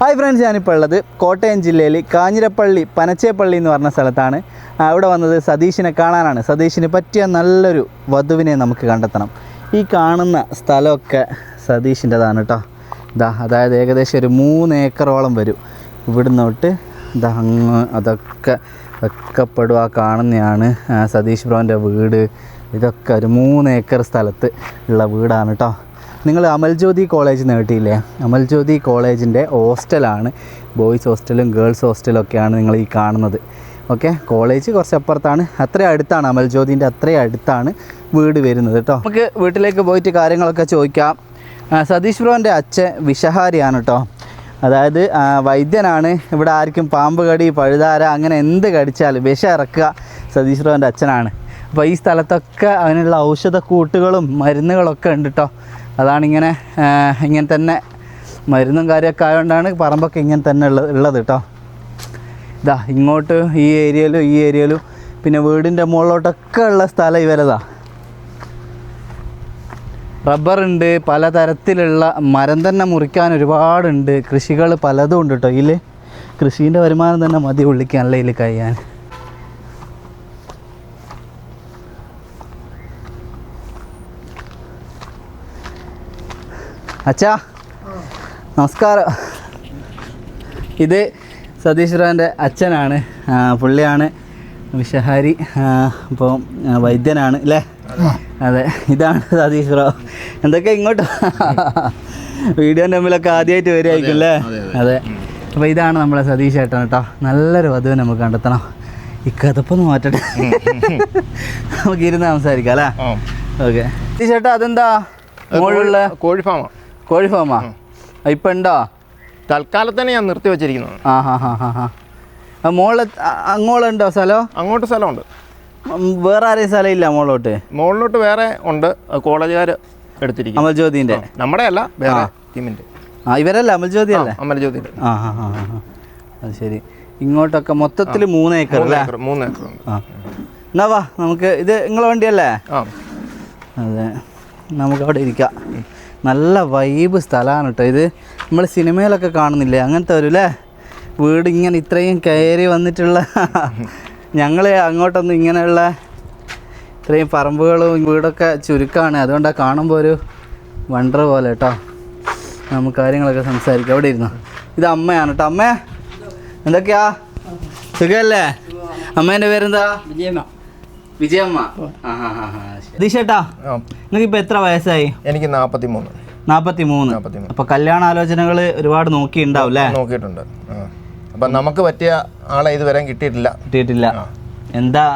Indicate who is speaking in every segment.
Speaker 1: Hi friends ഞാനിപ്പോൾ ഉള്ളത് കോട്ടയം ജില്ലയിൽ കാഞ്ഞിരപ്പള്ളി പനച്ചേപ്പള്ളി എന്ന് പറഞ്ഞ സ്ഥലത്താണ്. അവിടെ വന്നത് സതീഷിനെ കാണാനാണ്. സതീഷിന് പറ്റിയ നല്ലൊരു വധുവിനെ നമുക്ക് കണ്ടെത്തണം. ഈ കാണുന്ന സ്ഥലമൊക്കെ സതീഷിന്റെതാണ് കേട്ടോ ഇതാ അതായത് ഏകദേശം ഒരു മൂന്ന് ഏക്കറോളം വരും. ഇവിടുന്ന് തൊട്ട് ഇതാ അങ്ങ് അതൊക്കെ വെക്കപ്പെടുക കാണുന്നതാണ് സതീഷ് ബ്രോന്റെ വീട്. ഇതൊക്കെ ഒരു മൂന്ന് ഏക്കർ സ്ഥലത്ത് ഉള്ള വീടാണ് കേട്ടോ നിങ്ങൾ അമൽജ്യോതി കോളേജ് നേട്ടിയില്ലേ അമൽജ്യോതി കോളേജിന്റെ ഹോസ്റ്റലാണ്. ബോയ്സ് ഹോസ്റ്റലും ഗേൾസ് ഹോസ്റ്റലും ഒക്കെയാണ് നിങ്ങൾ ഈ കാണുന്നത്. ഓക്കെ? കോളേജ് കുറച്ച് അപ്പുറത്താണ്. അത്രയും അടുത്താണ് അമൽജ്യോതിന്റെ അത്രയും അടുത്താണ് വീട് വരുന്നത് കേട്ടോ. നമുക്ക് വീട്ടിലേക്ക് പോയിട്ട് കാര്യങ്ങളൊക്കെ ചോദിക്കാം. സതീഷ് ബ്രോന്റെ അച്ഛൻ വിഷഹാരിയാണ് കേട്ടോ. അതായത് വൈദ്യനാണ്. ഇവിടെ ആർക്കും പാമ്പ് കടി പഴുതാര അങ്ങനെ എന്ത് കടിച്ചാലും വിഷ ഇറക്കുക സതീഷ് ബ്രോന്റെ അച്ഛനാണ്. അപ്പോൾ ഈ സ്ഥലത്തൊക്കെ അതിനുള്ള ഔഷധക്കൂട്ടുകളും മരുന്നുകളൊക്കെ ഉണ്ട് കേട്ടോ. അതാണിങ്ങനെ ഇങ്ങനെ തന്നെ മരുന്നും കാര്യമൊക്കെ ആയതുകൊണ്ടാണ് പറമ്പൊക്കെ ഇങ്ങനെ തന്നെ ഉള്ളത് ഉള്ളത് കേട്ടോ ഇതാ ഇങ്ങോട്ട് ഈ ഏരിയയിലും ഈ ഏരിയയിലും പിന്നെ വീടിന്റെ മുകളിലോട്ടൊക്കെ ഉള്ള സ്ഥലം ഇവരതാ. റബ്ബറുണ്ട് പലതരത്തിലുള്ള മരം തന്നെ മുറിക്കാൻ ഒരുപാടുണ്ട്. കൃഷികൾ പലതും ഉണ്ട് കേട്ടോ ഇതിൽ കൃഷീന്റെ വരുമാനം തന്നെ മതി ഉള്ളിക്കാനല്ലേ ഇതിൽ കഴിയാൻ. അച്ഛാ നമസ്കാരം. ഇത് സതീഷ് റാന്റെ അച്ഛനാണ് പുള്ളിയാണ് വിഷഹാരി അപ്പോൾ വൈദ്യനാണ് അല്ലേ അതെ ഇതാണ് സതീഷ് റാവ്. എന്തൊക്കെ ഇങ്ങോട്ട്? വീഡിയോ മുമ്പിലൊക്കെ ആദ്യമായിട്ട് വരുമായിരിക്കും അല്ലേ അതെ അപ്പോൾ ഇതാണ് നമ്മളെ സതീഷ് ഏട്ടൻ കേട്ടോ. നല്ലൊരു വധുവ് നമുക്ക് കണ്ടെത്തണം. ഈ കഥപ്പൊന്ന് മാറ്റട്ടെ. നമുക്ക് ഇരുന്ന് സംസാരിക്കാം അല്ലേ ഓക്കെ. സതീഷ് ഏട്ടാ അതെന്താ? മുകളിലുള്ള
Speaker 2: കോഴി ഫാമാണ്
Speaker 1: കോഴി ഫാമാ? ഇപ്പം ഉണ്ടോ
Speaker 2: തൽക്കാലത്തന്നെ ഞാൻ നിർത്തി വെച്ചിരിക്കുന്നത്
Speaker 1: ആ ഹാ ഹാ ഹാ ഹാ. മോൾ അങ്ങോളുണ്ടോ സ്ഥലം?
Speaker 2: അങ്ങോട്ട് സ്ഥലമുണ്ട്.
Speaker 1: വേറെ ആരെയും സ്ഥലം ഇല്ല മോളോട്ട്
Speaker 2: മോളിലോട്ട് വേറെ ഉണ്ട്. കോളേജുകാർ എടുത്തിരിക്കും
Speaker 1: അമൽജ്യോതിന്റെ
Speaker 2: നമ്മുടെ അല്ല വേറെ ടീമിന്റെ
Speaker 1: ആ ഇവരല്ല അമൽജ്യോതി അല്ലേ
Speaker 2: അമരജ്യോതിന്റെ
Speaker 1: ആ ഹാ ഹാ ഹാ. അത് ശരി. ഇങ്ങോട്ടൊക്കെ മൊത്തത്തിൽ മൂന്ന് ഏക്കർ അല്ലേ?
Speaker 2: മൂന്ന് ഏക്കർ
Speaker 1: ആ. എന്നാ വാ നമുക്ക് ഇത് നിങ്ങളെ വണ്ടിയല്ലേ? അതെ. നമുക്ക് അവിടെ ഇരിക്കാം നല്ല വൈബ് സ്ഥലമാണ് കേട്ടോ ഇത്. നമ്മൾ സിനിമയിലൊക്കെ കാണുന്നില്ലേ? അങ്ങനത്തെ ഒരു അല്ലേ വീട് ഇങ്ങനെ ഇത്രയും കയറി വന്നിട്ടുള്ള ഞങ്ങൾ അങ്ങോട്ടൊന്നും ഇങ്ങനെയുള്ള ഇത്രയും പറമ്പുകളും വീടൊക്കെ ചുരുക്കമാണ് അതുകൊണ്ടാണ് കാണുമ്പോൾ ഒരു വണ്ടർ പോലെ കേട്ടോ നമുക്ക് കാര്യങ്ങളൊക്കെ സംസാരിക്കാം. അവിടെ ഇരുന്നു? ഇത് അമ്മയാണ് കേട്ടോ അമ്മ എന്തൊക്കെയാ? സുഖമല്ലേ അമ്മേന്റെ പേരെന്താ?
Speaker 3: വിജയമ്മ.
Speaker 1: ദിശേട്ടാ നിങ്ങൾക്ക് ഇപ്പൊ എത്ര വയസ്സായി?
Speaker 2: എനിക്ക് നാപ്പത്തി മൂന്ന്
Speaker 1: നാപ്പത്തി മൂന്ന് അപ്പൊ കല്യാണാലോചനകൾ ഒരുപാട് നോക്കിയിട്ടുണ്ടാവും അല്ലേ
Speaker 2: നോക്കിയിട്ടുണ്ട്. അപ്പൊ നമുക്ക് പറ്റിയ ആളെ ഇതുവരെ കിട്ടിയിട്ടില്ല.
Speaker 1: കിട്ടിയിട്ടില്ല. എന്താ?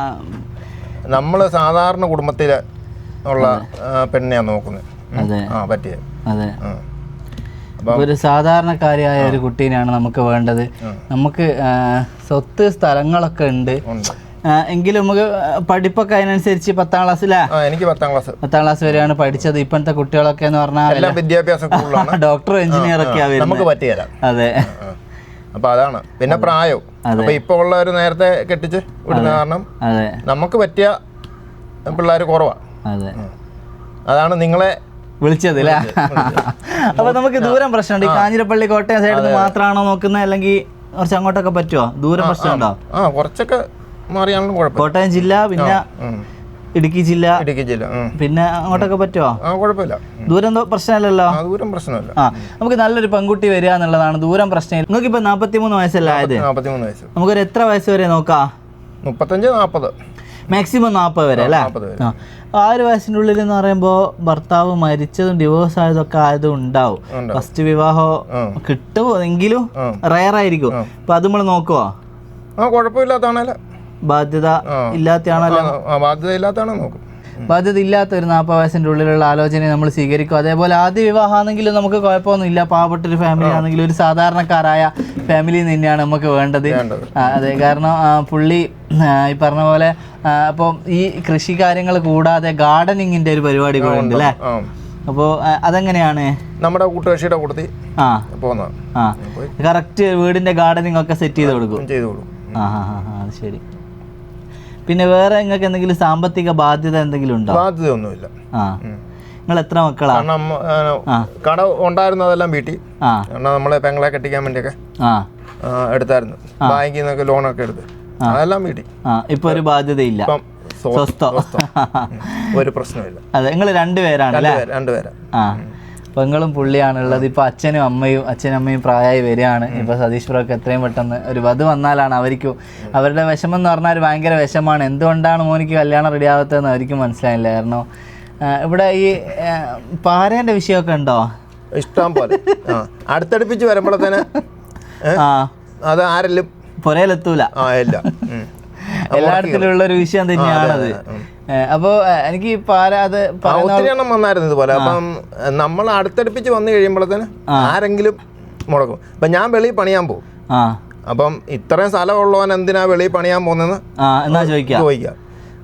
Speaker 2: നമ്മൾ സാധാരണ കുടുംബത്തിൽ ഉള്ള പെണ്ണിനെയാണ് നോക്കുന്നത്.
Speaker 1: അതെ.
Speaker 2: ആ പറ്റിയ
Speaker 1: അതെ. ഒരു സാധാരണക്കാരിയായ ഒരു കുട്ടീനെയാണ് നമുക്ക് വേണ്ടത്. നമുക്ക് സ്വത്ത് സ്ഥലങ്ങളൊക്കെ ഉണ്ട്. എങ്കിലും നമുക്ക് പഠിപ്പൊക്കെ അതിനനുസരിച്ച് പത്താം ക്ലാസ്സിലാ?
Speaker 2: എനിക്ക് പത്താം ക്ലാസ്.
Speaker 1: പത്താം ക്ലാസ് വരെയാണ് പഠിച്ചത്. ഇപ്പോഴത്തെ കുട്ടികളൊക്കെ എന്ന് പറഞ്ഞാൽ
Speaker 2: വിദ്യാഭ്യാസം
Speaker 1: ഡോക്ടർ എഞ്ചിനീയർ ഒക്കെ
Speaker 2: നമുക്ക് പറ്റിയല്ല
Speaker 1: അതെ.
Speaker 2: അപ്പൊ അതാണ്. പിന്നെ പ്രായവും അപ്പൊ ഇപ്പൊ ഉള്ളവർ നേരത്തെ കെട്ടിച്ച് വിടുന്ന കാരണം
Speaker 1: അതെ.
Speaker 2: നമുക്ക് പറ്റിയ പിള്ളേർ കുറവാ.
Speaker 1: അതെ.
Speaker 2: അതാണ് നിങ്ങളെ
Speaker 1: വിളിച്ചത് അല്ലേ? അപ്പൊ നമുക്ക് ദൂരം പ്രശ്നമുണ്ട്. ഈ കാഞ്ഞിരപ്പള്ളി കോട്ടയം സൈഡിൽ നിന്ന് മാത്രമാണോ നോക്കുന്നത്? അല്ലെങ്കിൽ കുറച്ച് അങ്ങോട്ടൊക്കെ പറ്റുമോ ദൂരം പ്രശ്നമുണ്ടോ?
Speaker 2: ആ കുറച്ചൊക്കെ മാറിയാണെങ്കിലും കുഴപ്പം
Speaker 1: കോട്ടയം ജില്ല പിന്നെ ഇടുക്കി ജില്ല
Speaker 2: ഇടുക്കി ജില്ല
Speaker 1: പിന്നെ അങ്ങോട്ടൊക്കെ പറ്റുമോ
Speaker 2: ആ കുഴപ്പമില്ല.
Speaker 1: ദൂരം പ്രശ്നമല്ലല്ലോ?
Speaker 2: ദൂരം പ്രശ്നമല്ല.
Speaker 1: ആ നമുക്ക് നല്ലൊരു പെൺകുട്ടി വരിക എന്നുള്ളതാണ് ദൂരം പ്രശ്നം നിങ്ങൾക്ക് ഇപ്പൊ നാപ്പത്തി മൂന്ന് വയസ്സല്ലേ ആയത്?
Speaker 2: നാപ്പത്തിമൂന്ന് വയസ്സ്.
Speaker 1: നമുക്കൊരു എത്ര വയസ്സ് വരെ നോക്കാം?
Speaker 2: മുപ്പത്തഞ്ച് നാൽപ്പത്
Speaker 1: മാക്സിമം നാൽപ്പത് വരെ അല്ലേ? ആ ഒരു വയസ്സിന്റെ ഉള്ളിൽ എന്ന് പറയുമ്പോൾ ഭർത്താവ് മരിച്ചതും ഡിവോഴ്സ് ആയതൊക്കെ ആയതും ഉണ്ടാവും. ഫസ്റ്റ് വിവാഹം. കിട്ടുമോ എങ്കിലും. റയർ ആയിരിക്കും. അപ്പൊ അത് നമ്മൾ നോക്കുവോ?
Speaker 2: ആ കുഴപ്പമില്ലാത്താണല്ലോ
Speaker 1: ബാധ്യത. ഇല്ലാത്തയാണല്ലോ?
Speaker 2: ബാധ്യത ഇല്ലാത്തതാണോ നോക്കും.
Speaker 1: ബാധ്യത ഇല്ലാത്ത ഒരു നാൽപ്പത് വയസ്സിന്റെ ഉള്ളിലുള്ള ആലോചനയെ നമ്മൾ സ്വീകരിക്കും. അതേപോലെ ആദ്യ വിവാഹമാണെങ്കിലും നമുക്ക് കുഴപ്പമൊന്നുമില്ല പാവപ്പെട്ടൊരു ഫാമിലി ആണെങ്കിലും ഒരു സാധാരണക്കാരായ ഫാമിലി തന്നെയാണ് നമുക്ക് വേണ്ടത്. അതെ. കാരണം പുള്ളി ഈ പറഞ്ഞ പോലെ അപ്പം ഈ കൃഷി കാര്യങ്ങൾ കൂടാതെ ഗാർഡനിങ്ങിന്റെ ഒരു പരിപാടി കൂടെ ഉണ്ട്. അല്ലേ? അപ്പോൾ അതെങ്ങനെയാണ്?
Speaker 2: നമ്മുടെ കൂട്ടുകാഴ്ചയുടെ കൂട്ടത്തിൽ
Speaker 1: ആ. ആ. കറക്റ്റ് വീടിന്റെ ഗാർഡനിങ് ഒക്കെ സെറ്റ് ചെയ്ത് കൊടുക്കും.
Speaker 2: ചെയ്തു കൊടുക്കും.
Speaker 1: ആ ആ ആ ആ, ശരി. പിന്നെ വേറെ നിങ്ങൾക്ക് എന്തെങ്കിലും സാമ്പത്തിക ബാധ്യത എന്തെങ്കിലും ഉണ്ടോ?
Speaker 2: ബാധ്യതയൊന്നുമില്ല.
Speaker 1: ആ. നിങ്ങൾ എത്ര മക്കളാണ്
Speaker 2: കാരണം ആ. കട ഉണ്ടായിരുന്നതെല്ലാം വീട്ടിൽ
Speaker 1: ആ.
Speaker 2: കാരണം നമ്മളെ പെങ്ങളെ കെട്ടിക്കാൻ വേണ്ടിയൊക്കെ
Speaker 1: ആ.
Speaker 2: ആ, എടുത്തായിരുന്നു. ബാങ്കിൽ നിന്നൊക്കെ ലോണൊക്കെ എടുത്ത്. അതെല്ലാം വീട്ടിൽ
Speaker 1: ആ. ഇപ്പൊ ഒരു ബാധ്യതയില്ല.
Speaker 2: ഇപ്പം സ്വ-
Speaker 1: സ്വസ്ഥം.
Speaker 2: ഉം. ഒരു പ്രശ്നമില്ല
Speaker 1: അതെ നിങ്ങൾ രണ്ടുപേരാണ് അല്ലേ
Speaker 2: രണ്ടുപേര് രണ്ടുപേരാ.
Speaker 1: ആ. പെങ്ങളും പുള്ളിയാണുള്ളത്. ഇപ്പൊ അച്ഛനും അമ്മയും അച്ഛനും അമ്മയും പ്രായമായി വരികയാണ്. ഇപ്പൊ സതീഷ് ബ്രോക്ക് എത്രയും പെട്ടെന്ന് ഒരു വധു വന്നാലാണ് അവർക്കും അവരുടെ വിഷമം എന്ന് പറഞ്ഞാൽ ഭയങ്കര വിഷമാണ് എന്തുകൊണ്ടാണ് മോനിക്ക് കല്യാണം റെഡി ആവാത്തതെന്ന് അവർക്ക് മനസ്സിലായില്ല. കാരണം ഇവിടെ ഈ ആ, പാരേന്റെ വിഷയമൊക്കെ ഉണ്ടോ?
Speaker 2: ഇഷ്ടം പോലെ. അടുത്തടുപ്പിച്ച് വരുമ്പോഴത്തേന് അത് ആരെല്ലാം
Speaker 1: പുരയിലെത്തൂല.
Speaker 2: ആ ഇല്ല.
Speaker 1: ഉള്ള ഒരു വിഷയം തന്നെയാണത്. ഏ, അപ്പോ എനിക്ക് അത്
Speaker 2: ഒത്തിരി എണ്ണം വന്നായിരുന്നു ഇതുപോലെ. അപ്പം നമ്മൾ അടുത്തടുപ്പിച്ച് വന്നു കഴിയുമ്പോഴത്തേന് ആരെങ്കിലും മുടക്കും. അപ്പൊ ഞാൻ വെളിയിൽ പണിയാൻ പോകും. അപ്പം ഇത്രയും സ്ഥലം ഉള്ളവൻ എന്തിനാ വെളിയിൽ പണിയാൻ പോകുന്നതെന്ന്
Speaker 1: എന്നാ ചോദിക്കാം.
Speaker 2: ചോദിക്കാം.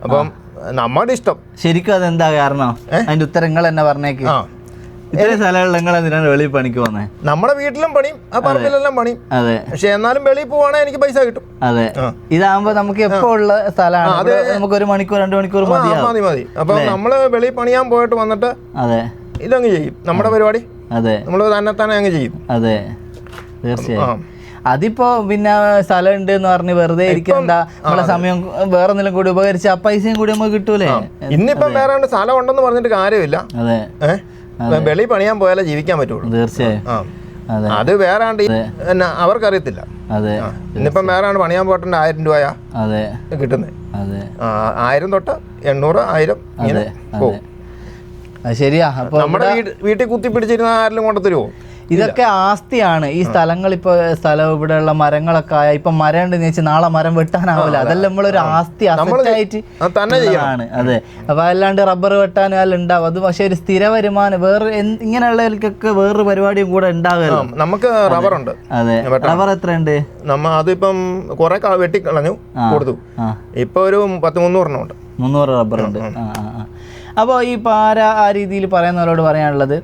Speaker 2: അപ്പം നമ്മുടെ ഇഷ്ടം.
Speaker 1: ശരിക്കും അതെന്താ കാരണം? അതിന്റെ ഉത്തരങ്ങൾ എന്നെ പറഞ്ഞേക്ക്? ഇത്രയും നിങ്ങൾ എന്തിനാണ് വെളിയിൽ പണിക്ക് വന്നേ?
Speaker 2: നമ്മുടെ വീട്ടിലും പണിയും ആ പറമ്പിലെല്ലാം പണിയും.
Speaker 1: അതെ.
Speaker 2: പക്ഷെ എന്നാലും വെളിയിൽ പോവാണെങ്കിൽ എനിക്ക് പൈസ കിട്ടും.
Speaker 1: അതെ. ഇതാകുമ്പോ നമുക്ക് എപ്പോ ഉള്ള സ്ഥലമാണ് നമുക്ക് ഒരു മണിക്കൂർ രണ്ട് മണിക്കൂർ
Speaker 2: മതി മതി. അപ്പൊ നമ്മൾ വെളിയിൽ പണിയാൻ പോയിട്ട് വന്നിട്ട്
Speaker 1: അതെ.
Speaker 2: ഇതങ്ങ് ചെയ്യും. നമ്മുടെ പരിപാടി.
Speaker 1: അതെ.
Speaker 2: നമ്മൾ തന്നെ തന്നെ അങ്ങ് ചെയ്യും.
Speaker 1: അതെ. തീർച്ചയായും. അതിപ്പോ പിന്നെ സ്ഥലം ഉണ്ട് എന്ന് പറഞ്ഞ് വെറുതെ ഇരിക്കണ്ട നമ്മളെ സമയം വേറെ എന്തെങ്കിലും കൂടി ഉപകരിച്ച് ആ പൈസയും കൂടി നമുക്ക് കിട്ടൂലേ?
Speaker 2: ഇന്നിപ്പം വേറെ സ്ഥലം ഉണ്ടെന്ന് പറഞ്ഞിട്ട് കാര്യമില്ല.
Speaker 1: അതെ.
Speaker 2: ഏഹ് വെളിയിൽ പണിയാൻ പോയാലേ ജീവിക്കാൻ പറ്റുള്ളൂ.
Speaker 1: തീർച്ചയായും. അതെ.
Speaker 2: അത് വേറെ ആണ്ട് അവർക്കറിയത്തില്ല.
Speaker 1: അതെ.
Speaker 2: ഇന്നിപ്പം വേറെ ആണ്ട് പണിയാൻ പോട്ടുണ്ട് ആയിരം രൂപയാ
Speaker 1: അതെ.
Speaker 2: കിട്ടുന്നത്
Speaker 1: അതെ.
Speaker 2: ആയിരം തൊട്ട് എണ്ണൂറ് ആയിരം ഇങ്ങനെ പോകും
Speaker 1: ശരിയാ.
Speaker 2: നമ്മുടെ വീട് വീട്ടിൽ കുത്തി പിടിച്ചിരുന്ന ആരെങ്കിലും കൊണ്ട് തരുമോ
Speaker 1: ഇതൊക്കെ ആസ്തിയാണ്. ഈ സ്ഥലങ്ങൾ ഇപ്പൊ സ്ഥലം ഇവിടെയുള്ള മരങ്ങളൊക്കെ ആയ ഇപ്പൊ മരം ഉണ്ടെന്ന് വെച്ചാൽ നാളെ മരം വെട്ടാനാവില്ല. അതെല്ലാം നമ്മളൊരു ആസ്തി അസറ്റായിട്ട് ആണ് അതെ അപ്പൊ അല്ലാണ്ട് റബ്ബർ വെട്ടാനും അല്ല ഉണ്ടാവും. അത് പക്ഷെ ഒരു സ്ഥിര വരുമാനം വേറെ ഇങ്ങനെയുള്ളവർക്കൊക്കെ വേറൊരു പരിപാടിയും കൂടെ ഉണ്ടാകുമല്ലോ
Speaker 2: നമുക്ക് റബ്ബറുണ്ട്.
Speaker 1: അതെ. റബ്ബർ എത്ര ഉണ്ട്
Speaker 2: നമ്മ അതിപ്പം കുറെ വെട്ടി വെട്ടിക്കളഞ്ഞു കൊടുത്തു. ഇപ്പൊ ഒരു പത്ത് മുന്നൂറെണ്ണം ഉണ്ട്.
Speaker 1: മുന്നൂറ് റബ്ബർ ഉണ്ട് അപ്പോൾ ഈ പാര ആ രീതിയിൽ പറയുന്നവരോട് പറയാനുള്ളത്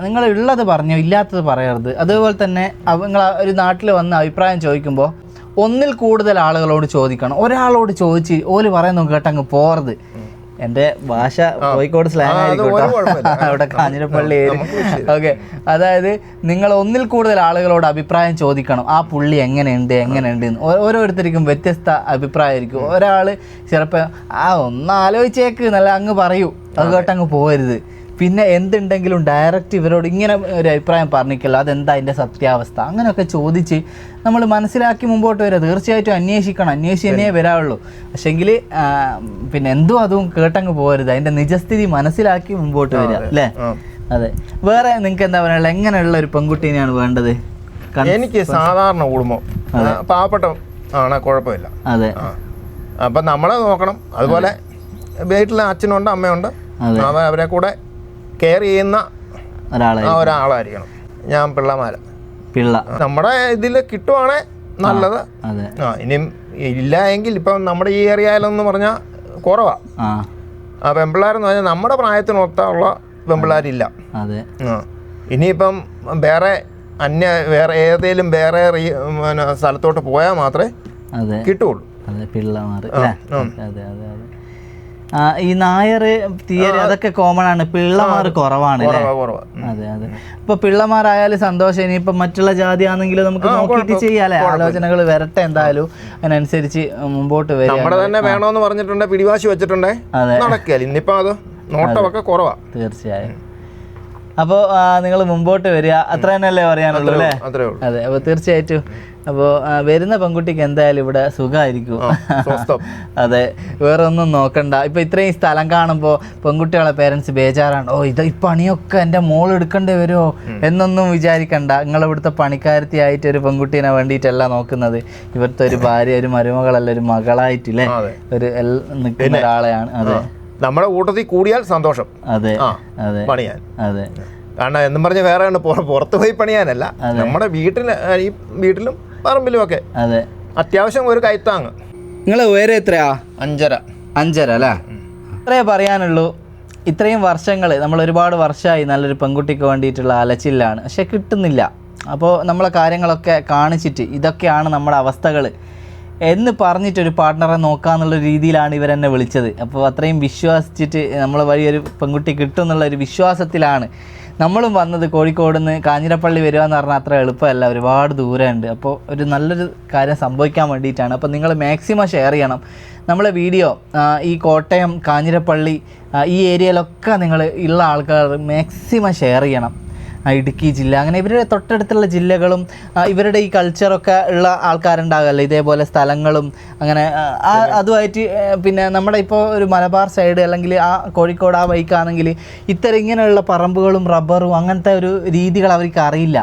Speaker 1: നിങ്ങൾ ഉള്ളത് പറഞ്ഞു ഇല്ലാത്തത് പറയരുത്. അതുപോലെ തന്നെ നിങ്ങൾ ഒരു നാട്ടിൽ വന്ന് അഭിപ്രായം ചോദിക്കുമ്പോൾ ഒന്നിൽ കൂടുതൽ ആളുകളോട് ചോദിക്കണം. ഒരാളോട് ചോദിച്ച് ഓൽ പറയുന്നു കേട്ടങ്ങ് പോറത് എന്റെ ഭാഷ കോഴിക്കോട് സ്ലാങ്
Speaker 2: അത്
Speaker 1: ആയിരിക്കും
Speaker 2: ഒരു
Speaker 1: കേട്ടോ.
Speaker 2: കുഴപ്പമില്ല.
Speaker 1: അവിടെ കാഞ്ഞിരപ്പള്ളി. ഓക്കെ. അതായത് നിങ്ങൾ ഒന്നിൽ കൂടുതൽ ആളുകളോട് അഭിപ്രായം ചോദിക്കണം. ആ പുള്ളി എങ്ങനെയുണ്ട് എങ്ങനെയുണ്ട് എന്ന്. ഓരോരുത്തർക്കും വ്യത്യസ്ത അഭിപ്രായമായിരിക്കും ഒരാൾ ചിലപ്പോൾ ആ ഒന്ന് ആലോചിച്ചേക്ക് നല്ല അങ്ങ് പറയൂ. അത് കേട്ടങ്ങ് പോകരുത് പിന്നെ എന്തുണ്ടെങ്കിലും ഡയറക്റ്റ് ഇവരോട് ഇങ്ങനെ ഒരു അഭിപ്രായം പറഞ്ഞിക്കല്ലോ അതെന്താ അതിന്റെ സത്യാവസ്ഥ? അങ്ങനെയൊക്കെ ചോദിച്ച് നമ്മൾ മനസ്സിലാക്കി മുമ്പോട്ട് വരിക. തീർച്ചയായിട്ടും അന്വേഷിക്കണം. അന്വേഷിച്ച് തന്നെയേ വരാവുള്ളൂ. പക്ഷെങ്കിൽ പിന്നെ എന്തോ അതും കേട്ടങ്ങ് പോകരുത്. അതിന്റെ നിജസ്ഥിതി മനസ്സിലാക്കി മുമ്പോട്ട് വരിക അല്ലേ? അതെ. വേറെ നിങ്ങൾക്ക് എന്താ പറയാനുള്ളത്? എങ്ങനെയുള്ള ഒരു പെൺകുട്ടീനെയാണ് വേണ്ടത്?
Speaker 2: എനിക്ക് സാധാരണ കുടുംബം പാവപ്പെട്ട ആണ് കുഴപ്പമില്ല.
Speaker 1: അതെ.
Speaker 2: അപ്പം നമ്മളെ നോക്കണം. അതുപോലെ വീട്ടിൽ അച്ഛനുണ്ട് അമ്മയുണ്ട്. അവരെ കൂടെ കെയർ ചെയ്യുന്ന ഒരാളായിരിക്കണം. ഞാൻ പിള്ളമാര.
Speaker 1: പിള്ള.
Speaker 2: നമ്മുടെ ഇതിൽ കിട്ടുവാണേ നല്ലത്. ആ ഇനിയും ഇല്ല എങ്കിൽ ഇപ്പം നമ്മുടെ ഈ ഏരിയയിലെന്ന് പറഞ്ഞാൽ കുറവാ.
Speaker 1: ആ.
Speaker 2: പെമ്പിള്ളാരെന്ന് പറഞ്ഞാൽ നമ്മുടെ പ്രായത്തിനൊത്തുള്ള പെമ്പിള്ളാരില്ല
Speaker 1: അതെ.
Speaker 2: ഇനിയിപ്പം വേറെ അന്യ വേറെ ഏതെങ്കിലും വേറെ സ്ഥലത്തോട്ട് പോയാൽ മാത്രമേ കിട്ടുള്ളൂ
Speaker 1: അതെ പിള്ളമാർ. അതെ അതെ. ഈ നായർ തീയര് അതൊക്കെ കോമൺ ആണ്. പിള്ളമാർ കുറവാണ് അതെ അതെ. ഇപ്പൊ പിള്ളമാരായാലും സന്തോഷം. ഇനിയിപ്പൊ മറ്റുള്ള ജാതി ആണെങ്കിലും നമുക്ക് നോക്കിയിട്ട് ചെയ്യാല്ലേ ആലോചനകൾ വരട്ടെ എന്തായാലും. അതിനനുസരിച്ച് മുമ്പോട്ട് വരും
Speaker 2: നമ്മുടെ തന്നെ വേണമെന്ന് പറഞ്ഞിട്ടുണ്ട് പിടിവാശി വെച്ചിട്ടുണ്ടേ.
Speaker 1: അതെ.
Speaker 2: ഇന്നിപ്പം അത്. നോട്ടമൊക്കെ കുറവാ.
Speaker 1: തീർച്ചയായും. അപ്പോൾ നിങ്ങൾ മുമ്പോട്ട് വരിക. അത്ര തന്നെയല്ലേ പറയാനുള്ളൂ അല്ലേ? അതെ അപ്പോൾ തീർച്ചയായിട്ടും അപ്പോൾ വരുന്ന പെൺകുട്ടിക്ക് എന്തായാലും ഇവിടെ സുഖമായിരിക്കും. അതെ വേറെ ഒന്നും നോക്കണ്ട. ഇപ്പൊ ഇത്രയും സ്ഥലം കാണുമ്പോൾ പെൺകുട്ടികളെ പേരൻസ് ബേജാറാണ്. ഓ ഇത് ഈ പണിയൊക്കെ എന്റെ മോൾ എടുക്കേണ്ടി വരുമോ? എന്നൊന്നും വിചാരിക്കണ്ട. നിങ്ങൾ ഇവിടുത്തെ പണിക്കാരത്തി ആയിട്ട് ഒരു പെൺകുട്ടീനെ വേണ്ടിയിട്ടല്ല നോക്കുന്നത്. ഇവിടുത്തെ ഒരു ഭാര്യ ഒരു മരുമകളല്ല ഒരു മകളായിട്ടില്ലേ? ഒരു നിൽക്കുന്ന ഒരാളെയാണ്. അതെ.
Speaker 2: നമ്മുടെ കൂട്ടത്തിൽ കൂടിയാൽ സന്തോഷം.
Speaker 1: അതെ അതെ
Speaker 2: പണിയാൻ.
Speaker 1: അതെ.
Speaker 2: കാരണം എന്നും പറഞ്ഞ് വേറെ പുറത്ത് പോയി പണിയാനല്ല. നമ്മുടെ വീട്ടിൽ ഈ വീട്ടിലും പറമ്പിലും ഒക്കെ
Speaker 1: അതെ.
Speaker 2: അത്യാവശ്യം ഒരു കൈത്താങ്
Speaker 1: നിങ്ങൾ ഉയരം എത്രയാ?
Speaker 2: അഞ്ചര.
Speaker 1: അഞ്ചര അല്ലേ? ഇത്രേ പറയാനുള്ളൂ. ഇത്രയും വർഷങ്ങൾ നമ്മൾ ഒരുപാട് വർഷമായി നല്ലൊരു പെൺകുട്ടിക്ക് വേണ്ടിയിട്ടുള്ള അലച്ചിലാണ്. പക്ഷെ കിട്ടുന്നില്ല. അപ്പോൾ നമ്മളെ കാര്യങ്ങളൊക്കെ കാണിച്ചിട്ട് ഇതൊക്കെയാണ് നമ്മുടെ അവസ്ഥകൾ എന്ന് പറഞ്ഞിട്ടൊരു പാർട്ട്ണറെ നോക്കാന്നുള്ള രീതിയിലാണ് ഇവരെന്നെ വിളിച്ചത്. അപ്പോൾ അത്രയും വിശ്വസിച്ചിട്ട് നമ്മൾ വഴി ഒരു പെൺകുട്ടി കിട്ടും എന്നുള്ള ഒരു വിശ്വാസത്തിലാണ് നമ്മളും വന്നത് കോഴിക്കോട് നിന്ന് കാഞ്ഞിരപ്പള്ളി വരിക എന്ന് പറഞ്ഞാൽ അത്ര എളുപ്പമല്ല. ഒരുപാട് ദൂരമുണ്ട്. അപ്പോൾ ഒരു നല്ലൊരു കാര്യം സംഭവിക്കാൻ വേണ്ടിയിട്ടാണ്. അപ്പോൾ നിങ്ങൾ മാക്സിമം ഷെയർ ചെയ്യണം. നമ്മളെ വീഡിയോ ഈ കോട്ടയം കാഞ്ഞിരപ്പള്ളി ഈ ഏരിയയിലൊക്കെ നിങ്ങൾ ഉള്ള ആൾക്കാർ മാക്സിമം ഷെയർ ചെയ്യണം. ഇടുക്കി ജില്ല. അങ്ങനെ ഇവരുടെ തൊട്ടടുത്തുള്ള ജില്ലകളും ഇവരുടെ ഈ കൾച്ചറൊക്കെ ഉള്ള ആൾക്കാരുണ്ടാകുമല്ലോ ഇതേപോലെ സ്ഥലങ്ങളും അങ്ങനെ അതുമായിട്ട് പിന്നെ നമ്മുടെ ഇപ്പോൾ ഒരു മലബാർ സൈഡ് അല്ലെങ്കിൽ ആ കോഴിക്കോട് ആ ബൈക്കാണെങ്കിൽ ഇത്തരം ഇങ്ങനെയുള്ള പറമ്പുകളും റബ്ബറും അങ്ങനത്തെ ഒരു രീതികൾ അവർക്ക് അറിയില്ല.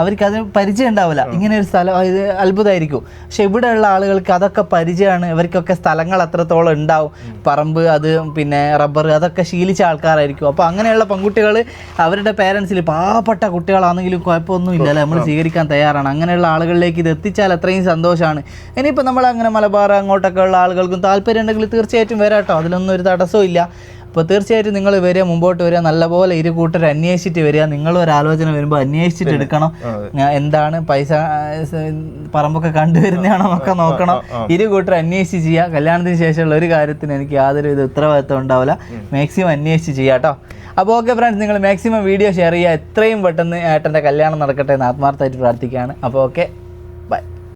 Speaker 1: അവർക്ക് അതിന് പരിചയം ഉണ്ടാവില്ല. ഇങ്ങനെ ഒരു സ്ഥലം ഇത് അത്ഭുതമായിരിക്കും. പക്ഷെ ഇവിടെയുള്ള ആളുകൾക്ക് അതൊക്കെ പരിചയമാണ്. ഇവർക്കൊക്കെ സ്ഥലങ്ങൾ അത്രത്തോളം ഉണ്ടാവും. പറമ്പ് അത് പിന്നെ റബ്ബർ അതൊക്കെ ശീലിച്ച ആൾക്കാരായിരിക്കും. അപ്പോൾ അങ്ങനെയുള്ള പെൺകുട്ടികൾ അവരുടെ പേരൻസിൽ പാവപ്പെട്ട കുട്ടികളാണെങ്കിലും കുഴപ്പമൊന്നുമില്ല ഇല്ലല്ലോ നമ്മൾ സ്വീകരിക്കാൻ തയ്യാറാണ്. അങ്ങനെയുള്ള ആളുകളിലേക്ക് ഇത് എത്തിച്ചാൽ അത്രയും സന്തോഷമാണ്. ഇനിയിപ്പോൾ നമ്മൾ അങ്ങനെ മലബാർ അങ്ങോട്ടൊക്കെ ഉള്ള ആളുകൾക്കും താല്പര്യം ഉണ്ടെങ്കിൽ തീർച്ചയായിട്ടും വരാം കേട്ടോ അതിലൊന്നും ഒരു തടസ്സവും ഇല്ല. അപ്പോൾ തീർച്ചയായിട്ടും നിങ്ങൾ വരിക മുമ്പോട്ട് വരിക നല്ലപോലെ ഇരു കൂട്ടർ അന്വേഷിച്ചിട്ട് വരിക. നിങ്ങളൊരാലോചന ഒരു ആലോചന വരുമ്പോൾ അന്വേഷിച്ചിട്ട് എടുക്കണം. എന്താണ് പൈസ പറമ്പൊക്കെ കണ്ടുവരുന്നതാണോ ഒക്കെ നോക്കണം. ഇരു കൂട്ടർ അന്വേഷിച്ച് ചെയ്യുക കല്യാണത്തിന് ശേഷമുള്ള ഒരു കാര്യത്തിന് എനിക്ക് യാതൊരു വിധ ഉത്തരവാദിത്വം ഉണ്ടാവില്ല. മാക്സിമം അന്വേഷിച്ച് ചെയ്യുക കേട്ടോ. അപ്പോൾ ഓക്കെ ഫ്രണ്ട്സ് നിങ്ങൾ മാക്സിമം വീഡിയോ ഷെയർ ചെയ്യുക. എത്രയും പെട്ടെന്ന് ഏട്ടന്റെ കല്യാണം നടക്കട്ടെ എന്ന് ആത്മാർത്ഥമായിട്ട് പ്രാർത്ഥിക്കുകയാണ്. അപ്പോൾ ഓക്കെ.